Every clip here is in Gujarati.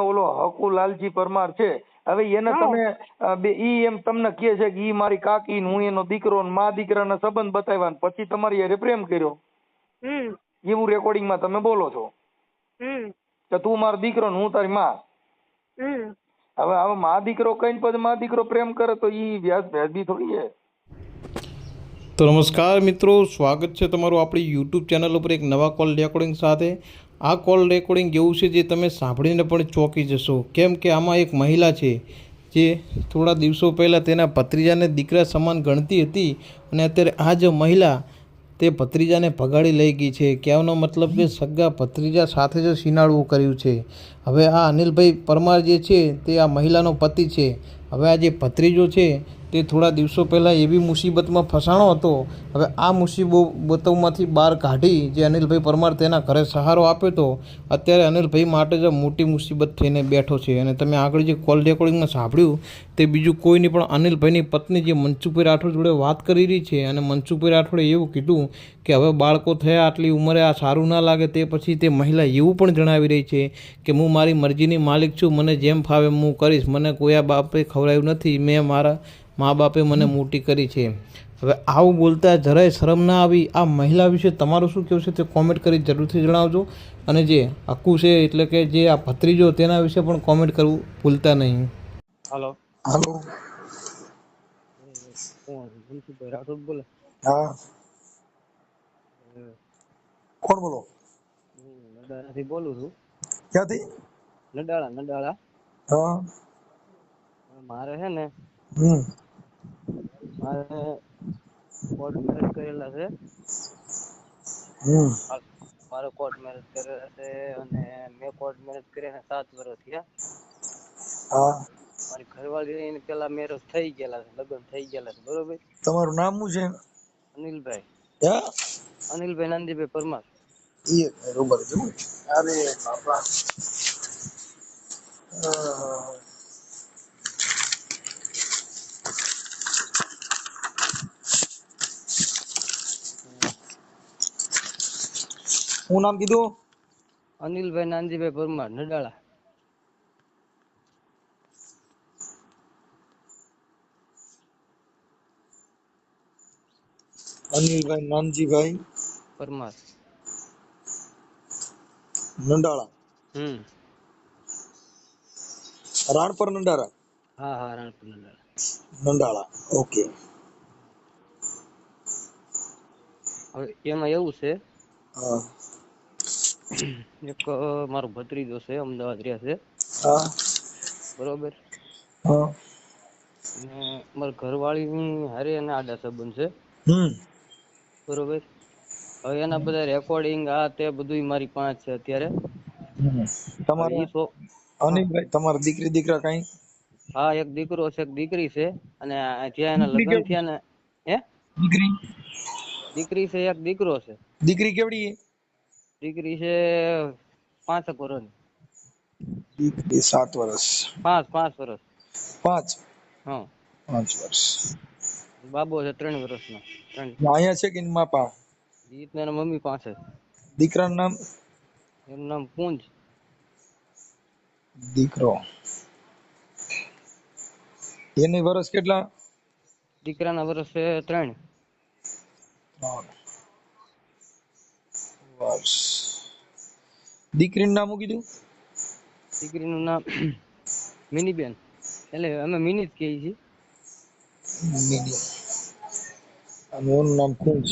ઓલો હકુલાલજી પરમાર છે. હવે એને તમે બે ઈ એમ તમને કહે છે કે ઈ મારી કાકી ને હું એનો દીકરો ને મા દીકરાના સંબંધ બતાવ્યા ને પછી તમારી હારે પ્રેમ કર્યો. હમ. એવું રેકોર્ડિંગમાં તમે બોલો છો. હમ. કે તું મારો દીકરો ને હું તારી માં. હમ. હવે હવે મા દીકરો કઈ પછી મા દીકરો પ્રેમ કરે તો ઈ વ્યાજ વ્યાજબી થોડી છે. તો નમસ્કાર મિત્રો સ્વાગત છે તમારું આપણી યુટ્યુબ ચેનલ ઉપર એક નવા કોલ રેકોર્ડિંગ સાથે. આ કોલ રેકોર્ડિંગ એવું છે જે તમે સાંભળીને પણ ચોંકી જશો. કેમ કે આમાં એક મહિલા છે, જે થોડા દિવસો પહેલાં તેના ભત્રીજાને દીકરા સમાન ગણતી હતી અને અત્યારે આ જ મહિલા તે ભત્રીજાને ભગાડી લઈ ગઈ છે. કહેવાનો મતલબ કે સગા ભત્રીજા સાથે જ શિનાળવું કર્યું છે. હવે આ અનિલભાઈ પરમાર જે છે તે આ મહિલાનો પતિ છે. હવે આ જે ભત્રીજો છે તે થોડા દિવસો પહેલાં એવી મુસીબતમાં ફસાણો હતો. હવે આ મુસીબતોમાંથી બહાર કાઢી જે અનિલભાઈ પરમાર તેના ઘરે સહારો આપ્યો હતો, અત્યારે અનિલભાઈ માટે જ મોટી મુસીબત થઈને બેઠો છે. અને તમે આગળ જે કોલ રેકોર્ડિંગમાં સાંભળ્યું તે બીજું કોઈ નહીં પણ અનિલભાઈની પત્ની જે મનસુભાઈ રાઠોડ જોડે વાત કરી રહી છે. અને મનસુભાઈ રાઠોડે એવું કીધું કે હવે બાળકો થયા આટલી ઉંમરે આ સારું ના લાગે તે પછી તે મહિલા એવું પણ જણાવી રહી છે કે હું મારી મરજીની માલિક છું મને જેમ ફાવે હું કરીશ મને કોઈ આ બાપે ખવડાવ્યું નથી મેં મારા મા બાપે મને મોટી કરી છે હવે આવું બોલતા જરાય શરમ ના આવી આ મહિલા વિશે તમારું શું કહેવું છે તે કોમેન્ટ કરી જરૂરથી જણાવજો અને જે હક્કુ છે એટલે કે જે આ ભત્રીજો તેના વિશે પણ કોમેન્ટ કરવું ભૂલતા નહીં હાલો હાલો રાઠોડ બોલે હા કોણ બોલો? નડાળાથી બોલું છું. ક્યાંથી? નડાળા નડાળા. હા. મારે છે ને હમ. મારે કોર્ટ મેરેજ કરેલા છે. હમ. મારે કોર્ટ મેરેજ કરેલા છે અને મેં કોર્ટ મેરેજ કર્યા સાત વર્ષ થયા હા. મારી ઘરવાળી એને પેલા મેરેજ થઈ ગયેલા છે લગ્ન થઈ ગયેલા છે બરોબર? તમારું નામ શું છે? અનિલભાઈ. હા? અનિલભાઈ નંદીભાઈ પરમાર. એ અરે બાપા. શું નામ કીધું? અનિલભાઈ નાનજીભાઈ પરમાર નડાળા. અનિલભાઈ નાનજીભાઈ. પરમાર. નંડાળા. હમ. રાણપર નંડારા હા હા રાણપુર નંડાળા. નંડાળા ઓકે. હવે એમાં એવું છે હા. એક મારો ભત્રીજો છે અમદાવાદ રહે છે. હા. બરોબર? હા. અને મારા ઘરવાળીની હારે એના આડા સંબંધ છે. હમ. બરોબર? હવે એના બધા રેકોર્ડિંગ આ તે બધું મારી પાસે છે અત્યારે. તમારે અનિલભાઈ તમારા દીકરી દીકરા કઈ? હા એક દીકરો છે એક દીકરી છે અને જ્યાં એના લગ્ન થયા ને હે? દીકરી? દીકરી છે એક દીકરો છે. દીકરી કેવડી છે દીકરી છે પાંચ વર્ષની. દીકરી સાત વર્ષ. પાંચ પાંચ વર્ષ. પાંચ? હા. પાંચ વર્ષ. બાબો છે ત્રણ વર્ષનો. ત્રણ અહીંયા છે કે માપા? ઈ તો એના મમ્મી પાસે. દીકરાનું નામ? એનું નામ પુંજ. દીકરો. એની વર્ષ કેટલા? દીકરાના વર્ષ છે ત્રણ. વર્ષ દીકરીનું નામ કીધું? દીકરીનું નામ મિનીબેન. એટલે અમે મિની જ કહીએ છીએ. મિની. અને એનું નામ કુંજ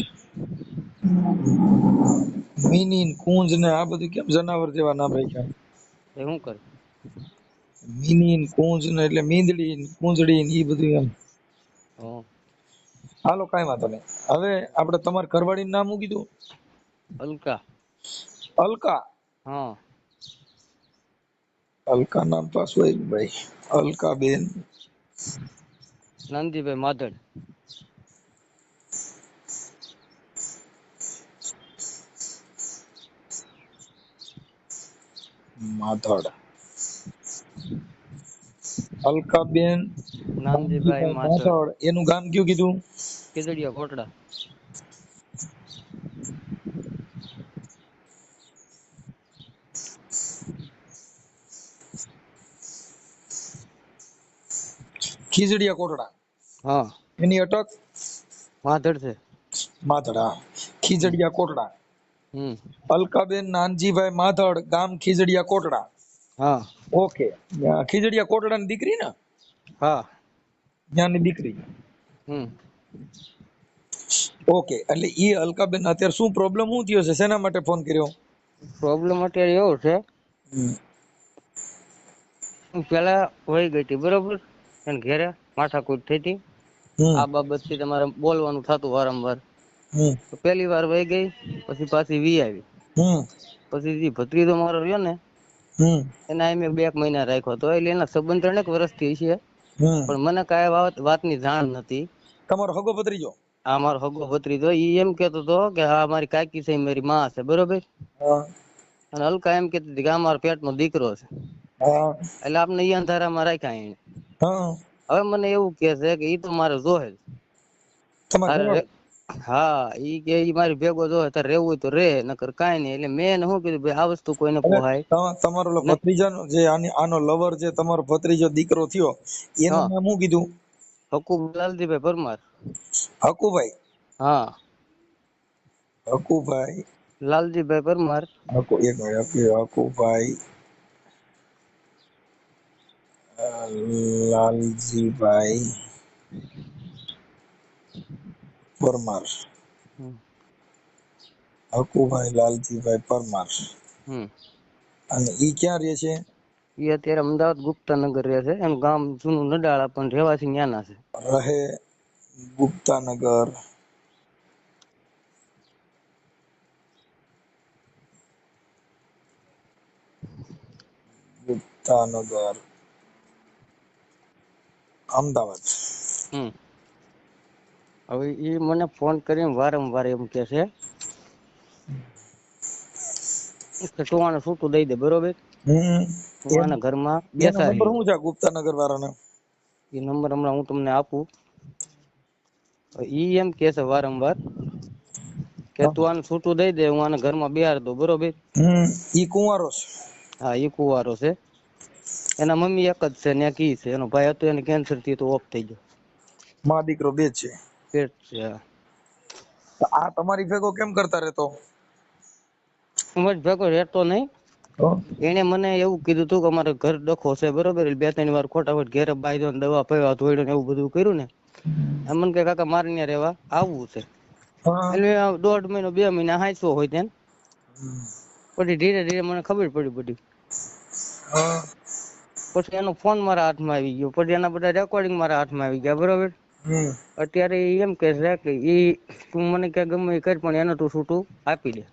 મિની ને કુંજ ને આ બધું કેમ જનાવર જેવા નામ રાખ્યા? એ શું કરે? મિની ને કુંજ ને એટલે મીંદડી ને કુંજડી ને એ બધું એમ. હાલો કઈ વાંધો નહીં. હવે આપણે તમારે ઘરવાળી નામ શું કીધું? અલકા. અલકા? હા. અલકા નામ પાછું ભાઈ? અલકા બેન નંદીભાઈ માધડ. માધડ. અલકાબેન નાનજીભાઈ માધડ. એનું ગામ કયું કીધું? કેદડિયા કોટડા ખીજડીયા કોટડા હા. એની અટક? માધડ છે. માધડ હા. ખીજડીયા કોટડા અલકાબેન નાનજીભાઈ માધડ ગામ ખીજડીયા કોટડા. હા. ઓકે. ખીજડીયા કોટડા ની દીકરી ને? હા. ત્યાંની દીકરી. હમ. ઓકે. એટલે ઈ અલકાબેન અત્યારે શું પ્રોબ્લેમ શું થયો છે? શેના માટે ફોન કર્યો? પ્રોબ્લેમ અત્યારે એવો છે હું પેલા વહી ગઈ હતી બરોબર? અને ઘેરે માથાકૂટ થઈ હતી. આ બાબતથી તમારે બોલવાનું થતું વારંવાર. તો પહેલી વાર વહી ગઈ પછી પાછી વી આવી. હમ. પછી જે ભત્રીજો મારો રહ્યો ને હમ. એને અહીં મેં બે એક મહિના રાખ્યો. તો એટલે એના સંબંધ ત્રણેક વર્ષથી છે. હમ. પણ મને કાંઈ વાત વાતની જાણ નથી. તમારો હગો ભત્રીજો? આ મારો હગો ભત્રીજો ઈ એમ કહેતો હતો કે હા મારી કાકી છે ઈ મારી માં છે બરોબર? હા. અને અલકા એમ કહેતી હતી કે આ મારા પેટનો દીકરો છે. હા. એટલે આપણે ઈ અંધારામાં રાખ્યા એને. હા. હવે મને એવું કહે છે કે ઈ તો મારે જોહે જ. તમારા તારે ઘરવાળા? રે- હા ઈ કે ઈ મારી ભેગો જો તારે રહેવું તો રે નકર કાઈ નહીં. એટલે મેં શું કીધું ભાઈ આ વસ્તુ કોઈને પોહાય તમારો ભત્રીજાનો જે આનો લવર જે તમારો ભત્રીજો દીકરો થયો એનું નામ શું કીધું? હકુબ લાલજીભાઈ પરમાર. હકુભાઈ? હા. હકુભાઈ? લાલજીભાઈ પરમાર. હકુ એક મિનિટ હકુ- હકુભાઈ? લાલજીભાઈ? પરમાર. હકુભાઈ લાલજીભાઈ પરમાર. હમ. અને ઈ ક્યાં રહે છે? ઈ અત્યારે અમદાવાદ ગુપ્તાનગર રહે છે. એનું ગામ જૂનું નડાળા પણ રહેવાસી ન્યાના છે. રહે ગુપ્તાનગર. ગુપ્તાનગર. અમદાવાદ. હમ. હવે એ મને ફોન કરીને વારંવાર એમ કે છે કે તું આને છૂટું દઈ દે બરોબર? હું આના ઘરમાં બેસા નંબર શું છે ગુપ્તાનગર વાળાનો એ નંબર હમણાં હું તમને આપું. ઈ એમ કે છે વારંવાર કે તું આને છૂટું દઈ દે હું આને ઘરમાં બિહાર દઉં બરોબર? ઈ કુંવારો છે. હા ઈ કુંવારો છે. એના મમ્મી એક જ છે ને કી છે. એનો ભાઈ હતો એને કેન્સરથી તો ઓફ થઈ ગયો. મા દીકરો બે છે. પેટ છે. આ તમારી ભેગો કેમ કરતા રહેતો? હું ભેગો રહેતો નહીં. એને મને એવું કીધું તું કે અમારે ઘર ડખો છે બરોબર? બે ત્રણ વાર ખોટા ઘેર ઘેરે બાંધ્યો ને દવા પીવા ધોઈડો ને એવું બધું કર્યું ને. એમ મને કે કાકા મારે ત્યાં રહેવા આવવું છે. એટલે દોઢ મહિનો બે મહિના હાંચવો હોય ત્યાં પછી ધીરે ધીરે મને ખબર પડી બધી. પછી એનો ફોન મારા હાથમાં આવી ગયો. પછી એના બધા રેકોર્ડિંગ મારા હાથમાં આવી ગયા બરોબર? અત્યારે એમ કે છે કે એ તું મને કે ગમે એ કર પણ એને તું છૂટું આપી દે.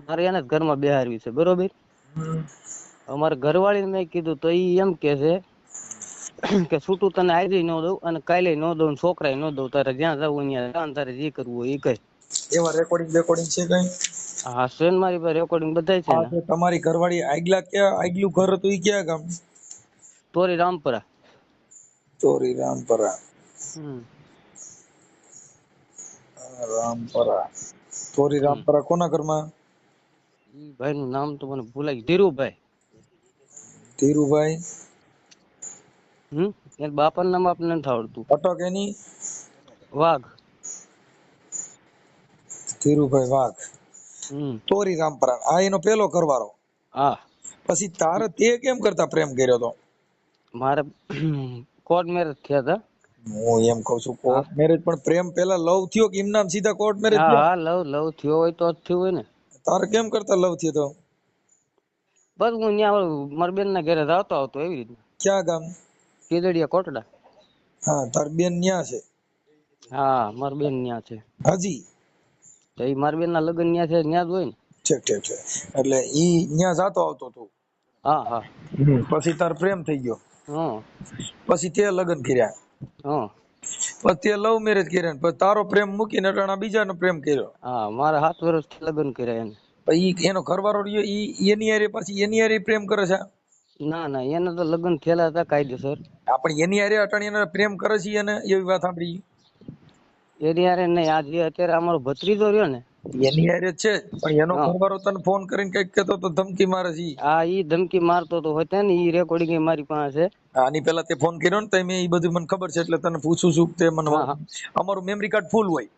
મારે એને જ ઘરમાં બેહારવી છે બરોબર? અમારે ઘરવાળીને મેં કીધું તો એ એમ કે છે કે છૂટું તને આજે ન દઉં અને કાલે ન દઉં છોકરા છોકરાએ ન દઉં તારે જ્યાં જવું ત્યાં જા તારે જે કરવું હોય એ કર. એવા રેકોર્ડિંગ રેકોર્ડિંગ છે કઈ? હા સેન મારી પાસે રેકોર્ડિંગ બધાય છે ને. તમારી ઘરવાળી આગલા ક્યાં આગલું ઘર હતું એ ક્યાં ગામ તોરી રામપરા. ચોરી રામપરા. રામપરા ચોરી રામપરા કોના ઘરમાં ઈ ભાઈ નું નામ તો મને ભૂલાઈ ગયું ધીરુભાઈ ધીરુભાઈ હમ એના બાપાનું નામ આપણને નથી આવડતું અટક એની વાઘ ધીરુભાઈ વાઘ તોરી રામપરા આ એનો પેલો કરવાનો હા પછી તારે તે કેમ કરતા પ્રેમ કર્યો તો મારે કોર્ટ મેરેજ થયા હતા હું એમ કઉ છું કોર્ટ મેરેજ પણ પ્રેમ પેલા લવ થયો કે એમનામ સીધા કોર્ટ મેરેજ હા હા લવ લવ થયો હોય તો જ થયું હોય ને. તારે કેમ કરતા લવ થયો તો? બસ હું ત્યાં મારા બેન ના ઘરે રહેતો આવતો એવી રીતે. ક્યાં ગામ? કેદડિયા કોટડા. હા તાર બેન ન્યા છે? હા મારા બેન ત્યાં છે. હાજી? તો એ મારી બેન ના લગ્ન ત્યાં છે ત્યાં જ હોય ને. ઠીક ઠીક ઠીક. એટલે ઈ ન્યા જાતો આવતો તું? હા હા. પછી તાર પ્રેમ થઈ ગયો? હા પછી તે લગ્ન કર્યા? હા. પછી લવ મેરેજ કર્યા પણ પછી તારો પ્રેમ મૂકીને અટાણા બીજાનો પ્રેમ કર્યો. હા મારા સાત વર્ષ લગ્ન કર્યા એને. પછી એનો ઘરવાળો રહ્યો ઈ એની હારે પછી એની હારે પ્રેમ કરે છે? ના ના એને તો લગ્ન થયેલા હતા કાયદેસર. આપણે એની હારે અટાણી એને પ્રેમ કરે છે એને એવી વાત સાંભળી? એની હારે નહીં આજે અત્યારે અમારો ભત્રીજો રહ્યો ને એની હારે છે. પણ એનો. ઘરવાળો તને ફોન કરીને કંઈક કેતો તો ધમકી મારે છે હા ઈ ધમકી મારતો તો હોય ને ઈ રેકોર્ડિંગ મારી પાસે છે. આની પહેલા તે ફોન કર્યો ને તે મેં ઈ બધું મને ખબર છે એટલે તને પૂછું છું તે મને. અમારું મેમરી કાર્ડ ફૂલ હોય.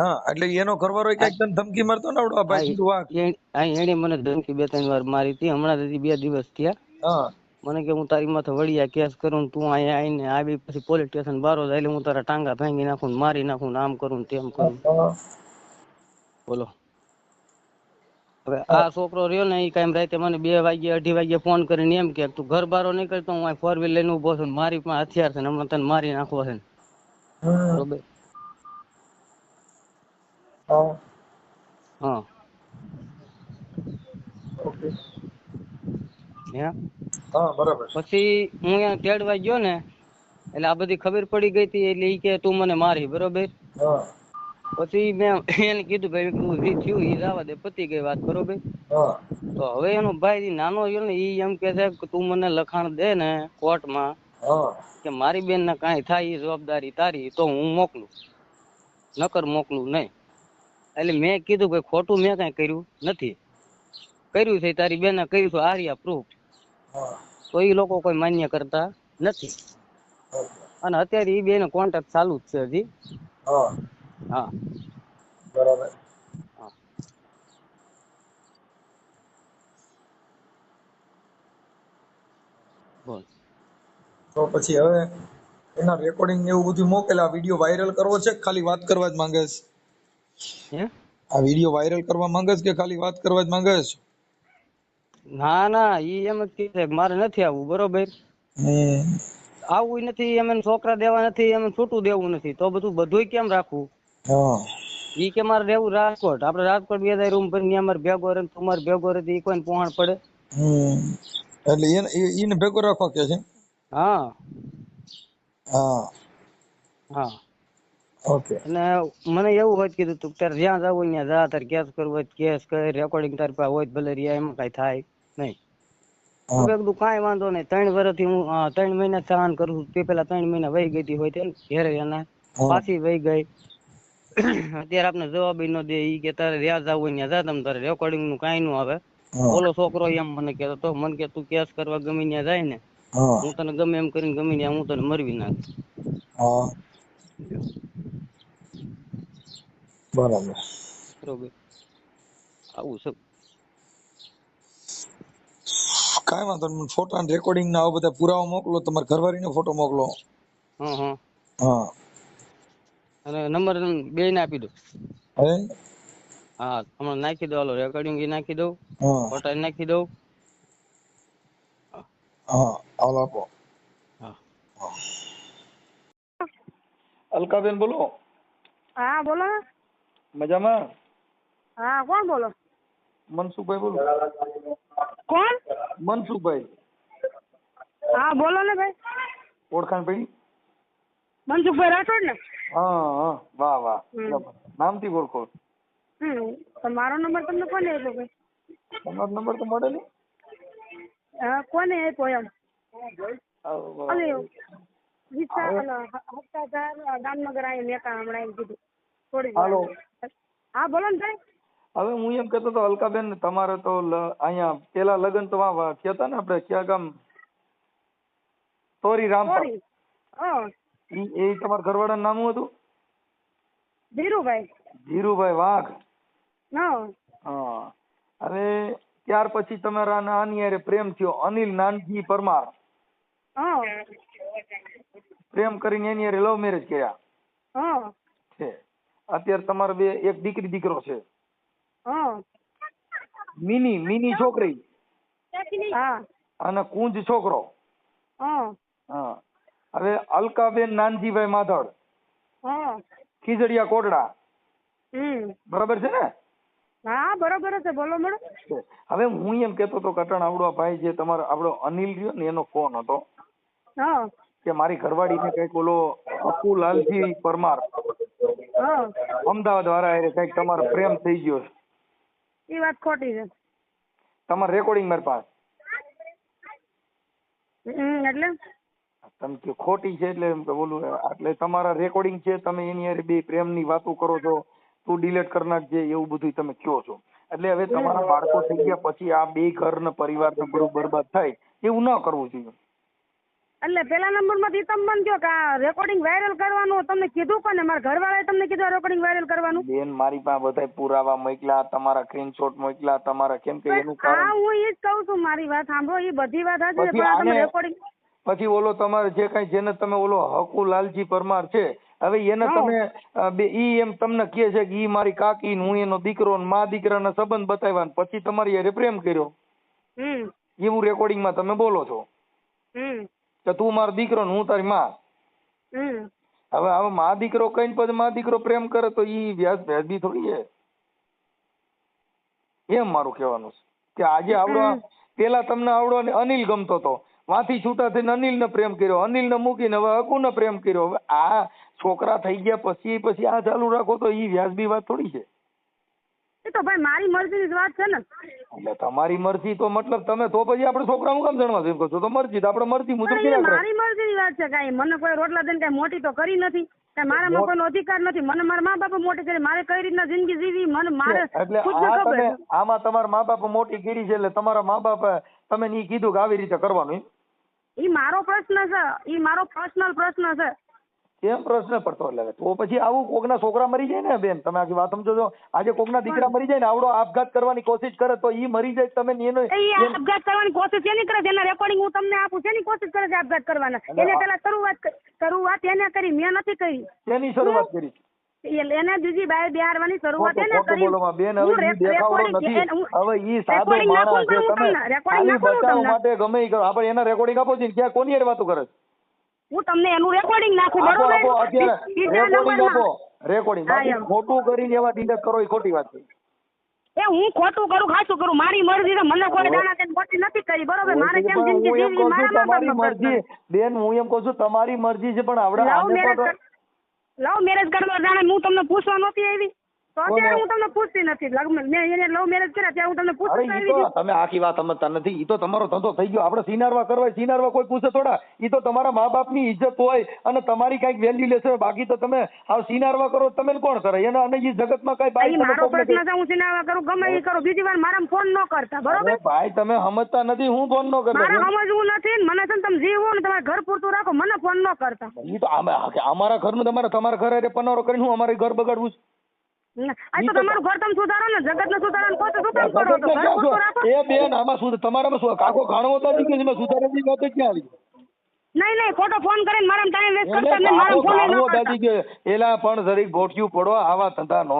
હા એટલે એનો ઘરવાળો કંઈક તને ધમકી મારતો ને આવડો ભાઈ વાહ વાઘ. એ- એણે મને ધમકી બે ત્રણ વાર મારી હતી. હમણાં હજી બે દિવસ થયા. હા. મને કે હું તારી માથે વળિયા કેસ કરું તું અહીંયા આવીને આવી પછી પોલીસ સ્ટેશન બારો જાય એટલે હું તારા ટાંગા ભાંગી નાખું મારી નાખું આમ કરું તેમ કરું. બોલો. હવે આ છોકરો રહ્યો ને એ કાંઈ રાતે મને બે વાગે અઢી વાગે ફોન કરીને એમ કે તું ઘર બારો તો હું ફોર વ્હીલ લઈને ઊભો છું મારી પાસે હથિયાર છે ને હમણાં તને મારી નાખવો છે. બરોબર? હા. હા. હે? બરાબર. પછી હું અહીંયા તેડવા ગયો ને એટલે આ બધી ખબર પડી ગઈ હતી એટલે એ કે તું મને મારી બરોબર? હા. પછી મેં એને કીધું ભાઈ તું જે થયું એ જવા દે પતી ગઈ વાત બરોબર? તો હવે એનો ભાઈ નાનો રહ્યો ને ઈ એમ કે છે કે તું મને લખાણ દે ને કોર્ટમાં કે મારી બેન ને કાંઈ થાય એ જવાબદારી તારી તો હું મોકલું. નકર મોકલું નહીં. એટલે મેં કીધું ભાઈ ખોટું મેં કાંઈ કર્યું નથી. કર્યું છે તારી બેને કર્યું છે આર્યા પ્રૂફ તો એ લોકો કોઈ માન્ય કરતા નથી. અને અત્યારે ઈ બેનો કોન્ટેક્ટ ચાલુ જ છે હજી. હા. બરાબર. બોલ. તો પછી હવે એના રેકોર્ડિંગ એવું બધું મોકેલા વીડિયો વાયરલ કરવો છે ખાલી વાત કરવા જ માંગે છે? આ વીડિયો વાયરલ કરવા માંગે છે કે ખાલી વાત કરવા જ માંગે છે? ના ના ઈ એમ જ કહે છે મારે નથી આવવું બરોબર? આવવું નથી એમ છોકરા દેવા નથી એમ છૂટું દેવું નથી તો બધું બધુંય કેમ રાખવું? ઈ કે મારે રહેવું રાજકોટ. આપણે રાજકોટ બે રૂમ ભરીને ત્યાં મારે ભેગો રહે ને ભેગો રહે ઈ કોઈને પહોંચ પડે? એટલે એને એને ભેગો રાખવા કે છે? હા. હા. હા. ઓકે. અને મને એવું હોય કીધું તું તારે જ્યાં જવું ત્યાં જા તારે કેસ કરવો હોય કેસ કર રેકોર્ડિંગ તારી પાસે હોય ભલે રહ્યા એમાં કઈ થાય નહીં. હા. કીધું કાંઈ વાંધો નહીં. ત્રણ વર્ષથી હું ત્રણ મહિના સહન કરું તે પેલા ત્રણ મહિના વહી ગઈ હતી હોય તે ઘેરે એના. પાછી વહી ગઈ. અત્યારે આપને જવાબ ન દે ઈ કે તારે રહ્યા જવું હોય ત્યાં જા તમે તારે રેકોર્ડિંગનું કાંઈ નું આવે. ઓલો છોકરો એમ મને કહેતો તો મને કે તું કેસ કરવા ગમે ત્યાં જાય ને હું. તને ગમે એમ કરીને ગમે ત્યાં હું તને મરવી નાખ બરાબર. બરોબર. આવું છે. કાંઈ વાંધો નહીં ફોટા રેકોર્ડિંગ ના આવા બધા પુરાવા મોકલો તમારા ઘરવાળીનો ફોટો મોકલો. હા હા. હા. અને નંબર બે ને આપી દો. હે? હા હમણાં નાખી દો હાલો રેકોર્ડિંગ એ નાખી દઉં ફોટા નાખી દઉં. હા હાલો આપો. હા. અલકાબેન બોલો. હા બોલો. ને મજામાં? હા કોણ બોલો? મનસુખભાઈ બોલો. કોણ? મનસુખભાઈ. હા બોલો ને ભાઈ. ઓળખાણ પડી? મનસુખભાઈ રાઠોડ ને? હા હા. વાહ વાહ. નામથી ઓળખો. હમ. મારો નંબર તમને કોને આપ્યો ભાઈ? તમારો નંબર તો મળે નહીં હા કોને આપ્યો એમ? આવો, અલી આવો. હપ્તાધાર દામનગર અહીં મેકા હમણાં એમ કીધું. થોડી હાલો. હા બોલો ને ભાઈ. હવે હું એમ કહેતો હતો અલકાબેન તમારે તો અહીંયા પેલા લગ્ન તો વા વા થયા હતા ને આપણે ક્યાં ગામ? તોરી. રામ તોરી હા. ઈ એ તમારા ઘરવાળાનું નામ શું હતું? ધીરુભાઈ. ધીરુભાઈ વાઘ? હા. હા. હવે ત્યાર પછી તમારા નાની હારે પ્રેમ થયો અનિલ નાનજી પરમાર. હા. પ્રેમ કરીને એની હારે લવ મેરેજ કર્યા. હા. છે. અત્યારે તમારે બે એક દીકરી દીકરો છે. હા. મિની મિની છોકરી. હા. અને કુંજ છોકરો. હા. હા. હવે અલકાબેન નાનજીભાઈ માધડ હા. ખીજડીયા કોટડા હમ. બરાબર છે ને? હા બરોબર છે બોલો મેડમ હવે હું એમ કેતો હતો કટણ આવડો ભાઈ જે તમારો આપડો અનિલ રહ્યો ને એનો ફોન હતો. હા. કે મારી ઘરવાળીને કંઈક ઓલો અપુલાલજી પરમાર. હા. અમદાવાદ વાળા એ કંઈક તમારો પ્રેમ થઈ ગયો છે. એ વાત ખોટી છે. તમારે રેકોર્ડિંગ મારી પાસે? એટલે? તમે કે ખોટી છે એટલે એમ કે બોલું એટલે તમારા રેકોર્ડિંગ છે તમે એની હારે બે પ્રેમની વાતો કરો છો તું ડિલેટ કરી નાખજે એવું બધું તમે કહો છો. એટલે હવે તમારા બાળકો થઈ ગયા પછી આ બે ઘર ને પરિવાર ને બધું બરબાદ થાય એવું ન કરવું જોઈએ. એટલે પેલા નંબરમાંથી તમે મને કહો કે આ રેકોર્ડિંગ વાયરલ કરવાનું તમને કીધું કોને? મારા ઘરવાળાએ તમને કીધું રેકોર્ડિંગ વાયરલ કરવાનું. બેન મારી પાસે બધા પુરાવા મોકલા તમારા સ્ક્રીનશોટ મોકલા તમારા કેમ કે એનું પણ કારણ હું ઈ જ કહું છું મારી વાત સાંભળો એ બધી વાત છે પણ તમે રેકોર્ડિંગ પછી ઓલો તમારે જે કઈ જેને તમે ઓલો હકુ લાલજી પરમાર છે હવે એને તમે બે ઈ એમ તમને કહે છે કે ઈ મારી કાકી ને હું એનો દીકરો ને મા દીકરાના સંબંધ બતાવ્યા ને પછી તમારી હારે પ્રેમ કર્યો. એવું રેકોર્ડિંગમાં તમે બોલો છો. કે તું મારો દીકરો ને હું તારી માં. હમ. હવે હવે મા દીકરો કઈ પછી મા દીકરો પ્રેમ કરે તો ઈ વ્યાજ વ્યાજબી થોડી છે. એમ મારું કહેવાનું છે. કે આજે આવડો પેલા તમને આવડો અને અનિલ ગમતો હતો વાથી છૂટા થઈને અનિલને પ્રેમ કર્યો. અનિલને મૂકીને હવે અકુને પ્રેમ કર્યો. હવે આ છોકરા થઈ ગયા પછી પછી આ ચાલુ રાખો તો ઈ વ્યાજબી વાત થોડી છે. એ તો ભાઈ મારી મરજીની વાત છે ને. એટલે તમારી મરજી તો મતલબ તમે તો પછી આપણે છોકરાનું કામ જણવા જેમ છો. તો મરજી તો આપણે મરજી મુજબ મારી મરજીની વાત છે કાઈ. મને કોઈ રોટલા દઈને કાંઈ મોટી તો કરી નથી. મારા મારામાં કોઈનો અધિકાર નથી. મને મારા મા બાપ મોટી કરી. મારે કઈ રીતના જિંદગી જીવી? મને મારે એટલે. આમાં તમારા મા બાપ મોટી કરી છે એટલે તમારા મા બાપ તમે ની કીધું કે આવી રીતે કરવાનું ઈ મારો પ્રશ્ન છે. ઈ મારો પર્સનલ પ્રશ્ન છે. કેમ પ્રશ્ન પડતો એટલે તો પછી આવું કોકના છોકરા મરી જાય ને બેન? તમે આખી વાત સમજો છો. આજે કોકના દીકરા મરી જાય ને આવડો આપઘાત કરવાની કોશિશ કરે તો ઈ મરી જાય તમે એનો આપઘાત કરવાની કોશિશ એની કરે એના રેકોર્ડિંગ હું તમને આપું છે એની કોશિશ કરે છે આપઘાત કરવાના? એને પેલા શરૂઆત શરૂઆત એને કરી મેં નથી કરી. તેની શરૂઆત કરી? એને જીજી બાય બિહારવાની શરૂઆત એને કરી. બેન હવે ઈ દેખાવડો નથી. હવે ઈ સાદો માણસ છે તમે. રેકોર્ડિંગ તમને. માટે ગમે ઈ કરો. આપણે એને રેકોર્ડિંગ આપો છે ક્યાં કોની હારે વાતો કરે હું તમને એનું રેકોર્ડિંગ નાખું બરોબર? રેકોર્ડિંગ આપો રેકોર્ડિંગ બાકી ખોટું કરીને એવા ડિલેટ કરો એ ખોટી વાત છે. એ હું ખોટું કરું ખાસું કરું. મારી મરજી છે. મને કોઈ દાણા કઈ ખોટી નથી કરી બરોબર? મારે કેમ જિંદગી જીવવી? મારા તમારી મરજી. બેન હું એમ કહું છું તમારી મરજી છે પણ આવડે લવ મેરેજ કરવા જાણે હું તમને પૂછવા નહોતી આવી. તો અત્યારે હું તમને પૂછતી નથી. લવ મેં એને લવ મેરેજ કર્યા ત્યારે હું તમને અરે પૂછતી ઈ આવી તો તમે આખી વાત સમજતા નથી. ઈ તો તમારો ધંધો થઈ ગયો. આપણે સિનારવા કરવા સિનારવા કોઈ પૂછે થોડા. ઈ તો તમારા મા બાપની ઇજ્જત હોય અને તમારી કંઈક વેલ્યુ લેશે. બાકી તો તમે સિનારવા કરો તો તમે કોણ કરે? એને અને ઈ જગતમાં કઈ આ બાઈ તમે મારો કોકને પ્રશ્ન છે હું સિનેમા કરું? ગમે એ કરું. બીજી વાર મારા ફોન ન કરતા. બરોબર? અરે ભાઈ તમે સમજતા નથી. હું ફોન ન કરતા? મારે સમજવું નથી ને? મને છે ને તમે જીવો ને તમારે ઘર પૂરતું રાખો. મને ફોન ન કરતા. ઈ તો નું અમારા ઘરનું તમારે તમારા ઘરે પનોરો પનારો કરીને હું અમારે ઘર બગાડવું છે? આ તો તમારું ઘર તમે સુધારો ને જગત ને સુધારો કહો તો. શું કામ કરો છો ઘર ક્યાં રાખો એ બેન આમાં શું તમારામાં શું કાકો ઘાણો હતો કે એમાં સુધારવાની વાત ક્યાં આવી? નહીં નહીં ખોટો ફોન કરીને મારા ટાઈમ વેસ્ટ કરતા નહીં મારા ફોન ન દાદી કે એલા પણ જરીક ગોઠિયું પડો આવા ધંધા નો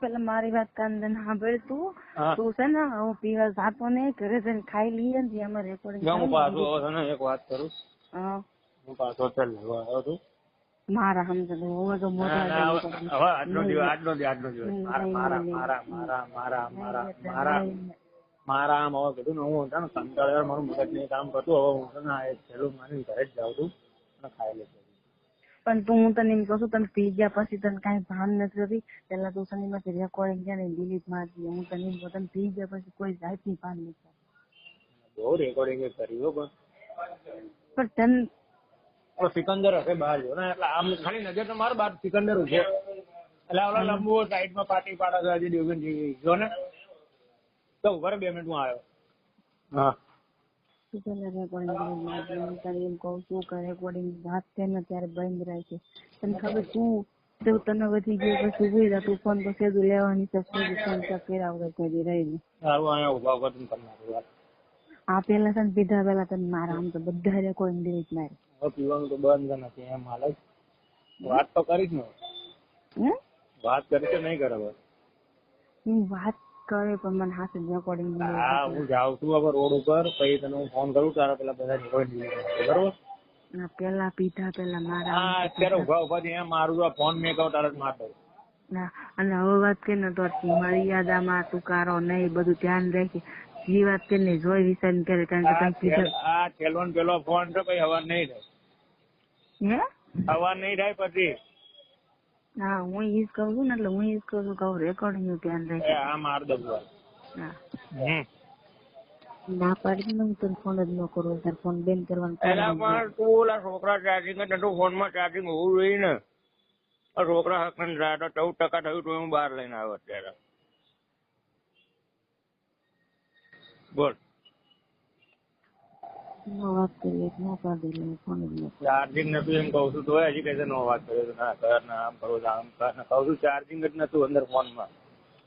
પેલા મારી વાત કાન દે સાંભળ તું. તું છે ને હું પીવા જાતો ને ઘરે જઈને ખાઈ લઈએ ને ત્યાં અમારે રેકોર્ડિંગ હું પાછો છે ને એક વાત કરું. હા. હું પાછો ચાલ લેવા આવ્યો છું. મારા સમજો હવે તો મોટા હવે ગયા. દિવસ દિવસ દિવસ. મારા મારા મારા મારા મારા મારા મારા મારા આમ હવે બધું હું છે ને કંટાળ્યો મારું મગજ નહીં કામ કરતું હવે હું છે ને આ છેલ્લું થેલું ઘરે જ જાઉં છું અને ખાઈ લેતો પણ તું હું તને એમ કહું છું તને પી ગયા પછી તને કાંઈ ભાન નથી રહી પેલા તું તને માંથી રેકોર્ડિંગ છે ને ડિલીટ મારતી હું તને એમ તને પી ગયા પછી કોઈ જાતની ભાન નથી બહુ રેકોર્ડિંગ કર્યું પણ તને ઓલો સિકંદર હશે બહાર જો ને એટલે આમ ખાલી નજર તો માર બાર સિકંદર ઊભો. એટલે ઓલા લંબુ સાઈડમાં પાટી પાડે છે હજી દેવગન જેવી જો ને. તો ઉભર બે મિનિટ હું આવ્યો. હા. રેકોર્ડિંગ કરી. હું એમ કહું છું રેકોર્ડિંગ વાત છે ને ત્યારે બંધ રાખે તને ખબર તું તને વધી ગયો પછી ઊભી રહે તું ફોન તો લેવાની છે કર્યા વગર કોઈ દી રહી નહીં સારું અહીંયા ઊભા વાત. આ પેલા છે ને પીધા પેલા તને મારા આમ તો બધા રેકોર્ડિંગ ડિલીટ મારે. હવે પીવાનું તો બંધ નથી એમ હાલે વાત તો કરીશ ને. વાત કરી તો નહીં કરે બસ હું વાત કરે પણ મને હાથે રેકોર્ડિંગ હા હું જાઉં છું હવે રોડ ઉપર. પછી તને હું ફોન કરું તારા પેલા બધા રેકોર્ડ બરોબર? પેલા પીધા પેલા મારા હા અત્યારે ઊભા ઊભા થી એમ મારું ફોન મેં કહું તારા જ માર ના અને હવે વાત કે ને તો તું કારો નહીં બધું ધ્યાન રાખી જે વાત કરીને જોઈ વિચારીને કરે કારણ કે તમે પીધા આ છેલ્લો ને પેલો ફોન છે કઈ હવાર નહીં થાય હે? હવાર નહીં થાય પછી. હા હું ઈ કરું કહું છું ને એટલે હું ઈ કરું કહું છું કહું રેકોર્ડનું ધ્યાન એ રાખી આ માર દઉં હા. ના પાડી ને હું તને ફોન જ ન કરું તાર ફોન બેન કરવાનું એલા પણ તું ઓલા છોકરા ચાર્જિંગ નતું ફોનમાં ચાર્જિંગ હોવું જોઈએ ને. છોકરા હક જાય તો ચૌદ ટકા થયું તો હું બહાર લઈને આવ્યો અત્યારે. બોલ. નો વાત કરીએ ના કાઢી લે ફોન ચાર્જિંગ નતું એમ કહું છું તો હજી કઈ છે નો વાત કર્યો ના કર ના આમ કરો આમ કર ના કહું છું ચાર્જિંગ જ નતું અંદર ફોનમાં.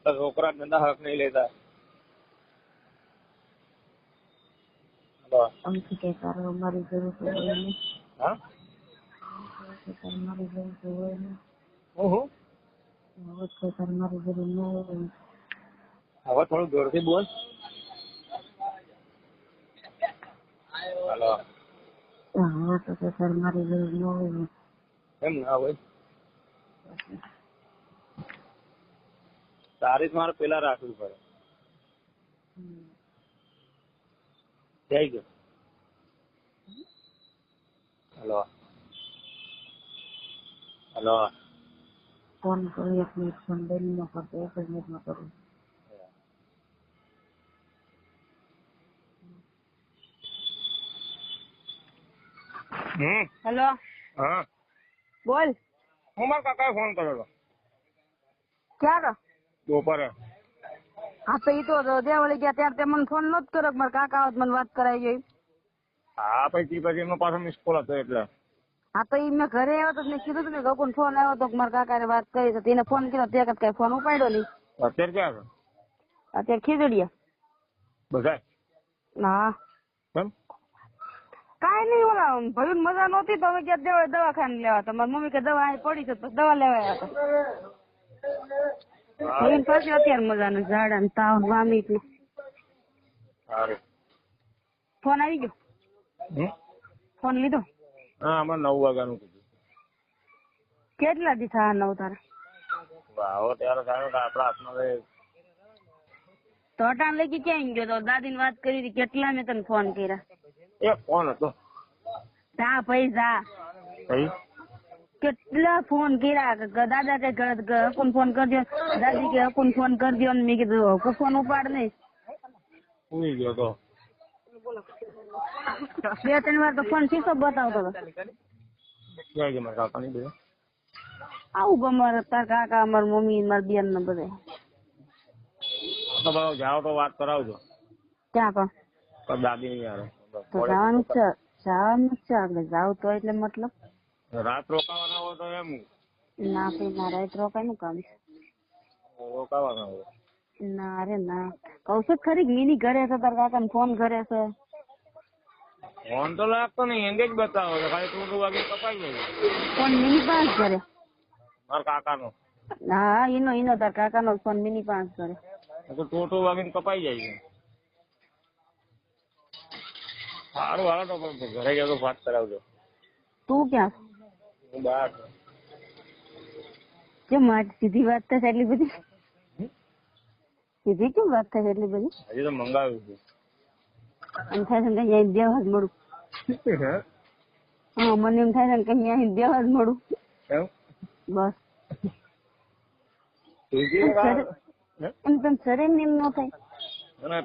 તો છોકરા ધંધા હક નહીં લેતા. તારે અમારી જરૂર તો હોય હા? કે તારે મારી જરૂર હોય હવે કઈ તારે મારી જરૂર ન હોય. હવે થોડું જોરથી બોલ. હલો હવે તો કઈ મારી પેલા રાખવું પડે. જય ગયો હલો. હલો. ફોન કરી એક મિનિટ, ફોન ડેલી નો કરતો એક મિનિટ મિનિટમાં કરું. હેલો. હા. બોલ. હું મારા કાકાએ ફોન કર્યો ક્યારે? બપોરે. હા તો ઈ તો દેવાળી ગયા ત્યારે તે મને ફોન નતો કર્યો કે મારા કાકા આવત મને વાત કરાઈ ગઈ. હા પછી પછી એમનો પાછો મિસ કોલ હતો એટલે. હા તો ઈ મેં ઘરે આવ્યો તો મેં કીધું ને ગગુન ફોન આવ્યો તો કે મારા કાકાએ વાત કરી હતી તેને ફોન કર્યો તે કઈ ફોન ઉપાડ્યો નહીં. અત્યારે ક્યાં છે? અત્યારે ખીજડીયા. બધા હા. કેમ? કાંઈ નહીં ઓલા ભયું મજા નહોતી તો અમે ક્યાં દેવા દવાખાને લેવા તો મારી મમ્મી કે દવા અહીં પડી છે. તો દવા લેવા આવ્યા ભયું પાછી અત્યારે મજા નથી ઝાડા ને તાવ ને વામી એટલું ફોન આવી ગયો? ફોન લીધો? હા અમારે નવ વાગ્યાનું કીધું. કેટલા દી થયા નવ તારા? ત્યારે થાય હાથમાં તો અટાણ લઈ ગઈ ક્યાં ગયો તો? દાદી વાત કરી હતી કેટલા મેં તને ફોન કર્યા? એક ફોન હતો. ના પૈસા. કેટલા ફોન કર્યા? દાદા કે હકુન ફોન કરજો દાદી કે હકુન ફોન કરજો ને મેં કીધું હકુ ફોન ઉપાડ નહીં. ઉઈ ગયો તો. બે ત્રણ વાર તો ફોન શીશો બતાવતો હતો. ક્યાં ગયા મારા કાકાની બે આવું ગમર તાર કાકા અમાર મમ્મી મારા બેન ને બધે. તો ભાઈ જાઓ તો વાત કરાવજો. ક્યાં પણ. દાદી યાર તો જવાનું છે જવાનું છે આપણે જાવ તો એટલે મતલબ? રાત રોકાવાના હોય તો એમ. ના ભાઈ ના રાત રોકાયનું કામ રોકાવાના હોય. ના રે ના. કઉ છું ખરી મિની ઘરે છે તાર કાકા ફોન ઘરે છે. ફોન તો લાગતો નહીં એંગેજ બતાવો છે. ખાલી તું વાગે કપાઈ જાય ફોન મિની પાંચ કરે. મારા કાકાનો. હા એનો એનો તાર કાકા નો ફોન મિની પાંચ ઘરે તો ટોટો વાગીને કપાઈ જાય છે. સારું હાલો તો પણ ઘરે ગયો તો વાત કરાવજો. તું ક્યાં? હું બહાર. કેમ મારી સીધી વાત થશે એટલી બધી? સીધી કેમ વાત થશે એટલી બધી? હજી તો મંગાવ્યું છે. એમ થાય છે કે અહીંયા ઇન્ડિયા જ મળું. હા મને એમ થાય છે કે અહીંયા ઇન્ડિયા જ મળું. બસ? એમ શરીર ને એમ ન થાય.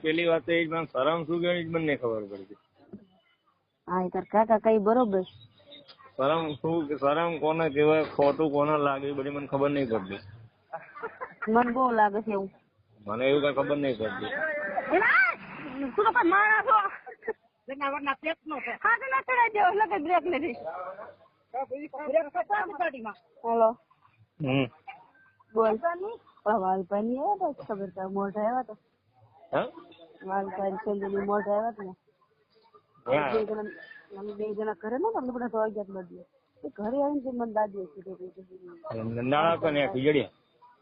પેલી વાત એ જ મને શરમ શું કે એ જ મને ખબર પડતી. હા એ તાર કાકા કઈ બરોબર? શરમ શું કે શરમ કોને કહેવાય ખોટું કોને લાગે એ બધી મને ખબર નહીં પડતી. મને બહુ લાગે છે એવું. મને એવું કઈ ખબર નહીં પડતી. તું તો કઈ મારા છો? હા તો ના ચડાઈ દેવો લગે બ્રેક નથી હેલો. હમ. બોલ. ઓલા વાલપાઈ ની આવ્યા હતા ખબર છે મોઢા આવ્યા હતા વાલપાઈ છેલ્લી મોઢા આવ્યા હતા. બે જણા અમે બે જણા ઘરે નતા એટલે બધા તો અગિયાર બદલે ઘરે આવીને તે મને દાદીએ કીધું કે નંદાળા કે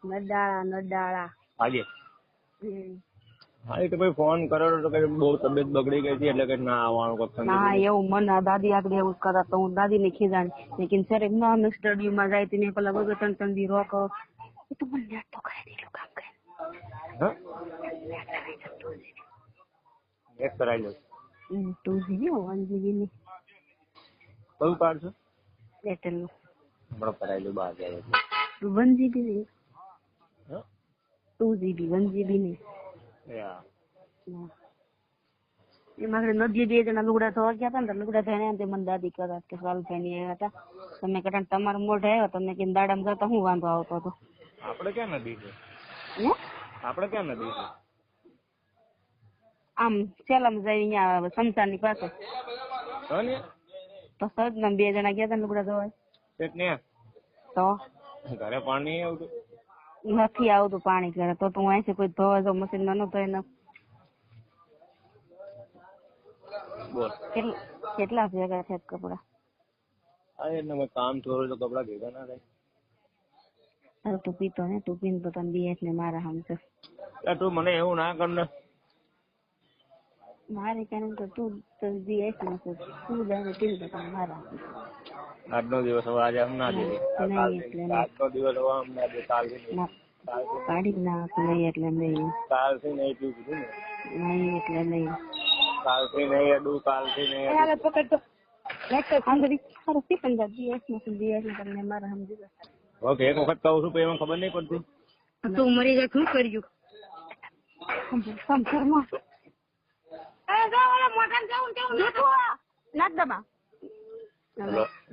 નડાળા નડાળા આજે? હા તો ભાઈ ફોન કર્યો તો કઈ બહુ તબિયત બગડી ગઈ હતી એટલે ના આવવાનું ના એવું મન દાદી આગળ એવું કરતા તો હું દાદી ને ખીજાણી. લેકિન સર એક ના સ્ટડી માં જાય તેને પેલા વગર ત્રણ ત્રણ દી રોક. એ તો મને યાદ તો કરે દીધું કામ કરે. એક કરાવી લો ટુ જીબી વન જીબી ની. કયું કાર્ડ છે? એરટેલનું. હમણાં કરાવી લો બહાર જાય વન જીબી ની? ટુ જીબી વન જીબી ની. એમાં બે જણા લુગડા થવા ગયા હતા ને લુગડા આમ તે મને દાદી કહેતા કે સાલભાઈ ની આવ્યા હતા. તમે કટાણ તમારા મોઢે આવ્યો તમે કે દાડામાં જતા હું વાંધો આવતો હતો? આપણે ક્યાં નદી છે? આપણે ક્યાં નદી છે? આમ સેલમ જઈ અહીંયા સમસાનની પાસે તો સજ ને બે જણા ગયા હતા લુગડા ધોવા. ને તો? ઘરે પાણી આવતું. નથી આવતું પાણી ઘરે. તો તું અહીંથી કોઈ ધોવા જો મશીનમાં નતો એને કેટલા ભેગા છે કપડા? હા એટલે કામ થોડું તો કપડા ભેગા ના થાય. અરે તું પીતો ને તું પીને તો તને બે એટલે મારા હમશે તું મને એવું ના કર ને. મારે તું મારા આજનો દિવસ હવે આજે હમણાં નહીં. આજનો દિવસ હવે હમણાં જ કાલથી કાઢી નાખ નહીં એટલે નહીં. કાલથી નહીં પીવું કીધું ને. નહીં એટલે નહીં. કાલથી નહીં અડું કાલથી નહીં અડું. હાલે પકડ તો. લેટર આંગળી હારું પીકન જા બે એટલે બે એટલે તમને મારા હમ છે ઓકે એક વખત કહું છું એમાં ખબર નહીં પડતી. તું મરી જાય શું કર્યું?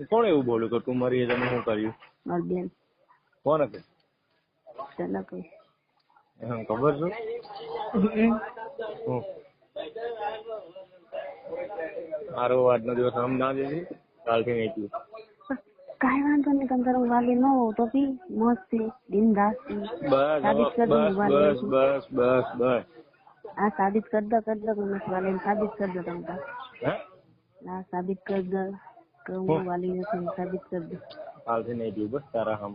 કોણ એવું બોલ્યું કે તું મરી તમે શું કર્યું? મારી બેન. કોણ હતું તને કઈ એમ ખબર છે? મારો આજનો દિવસ આમ ના દેતી કાલથી નહીં કાંઈ વાંધો નહીં તમે તારો વાલી ન હોવ તો બી મસ્તી બિંદાસી બસ બસ બસ બસ બસ. આ સાબિત કરી દો કરી દો કે હું વાલી સાબિત કરી દો તમે તાર. હે? આ સાબિત કરી દો કે હું વાલી નથી સાબિત કરી દો કાલથી નહીં પીવું બસ તારા હમ.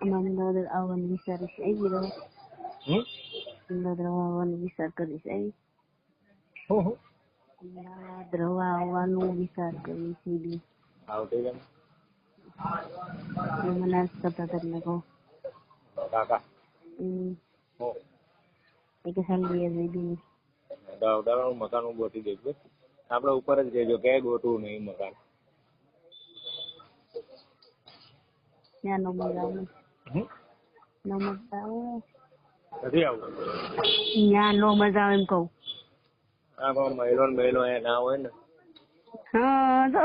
અમારે આવવાનું વિચારીશ આવી રહો હમ? અમદાવાદ આવવાનો વિચાર કરીશ આવી દ્રવા આવવાનો આવવાનું વિચાર કરી છે આવતી મને કરતા તમને કહું. કાકા. હમ, હું એ કે સાંભળીએ જઈ દઉં ઉદાહરણ મકાન હું ગોતી દઈશ બસ આપણે ઉપર જ રહેજો કે ગોતવું નહીં મકાન ત્યાં નો મજા આવે હમ? નો મજા આવે નથી આવતું ત્યાં નો મજા આવે એમ કહું આ કોઈ મહિલો ને બહેલો એ ના હોય ને હા જો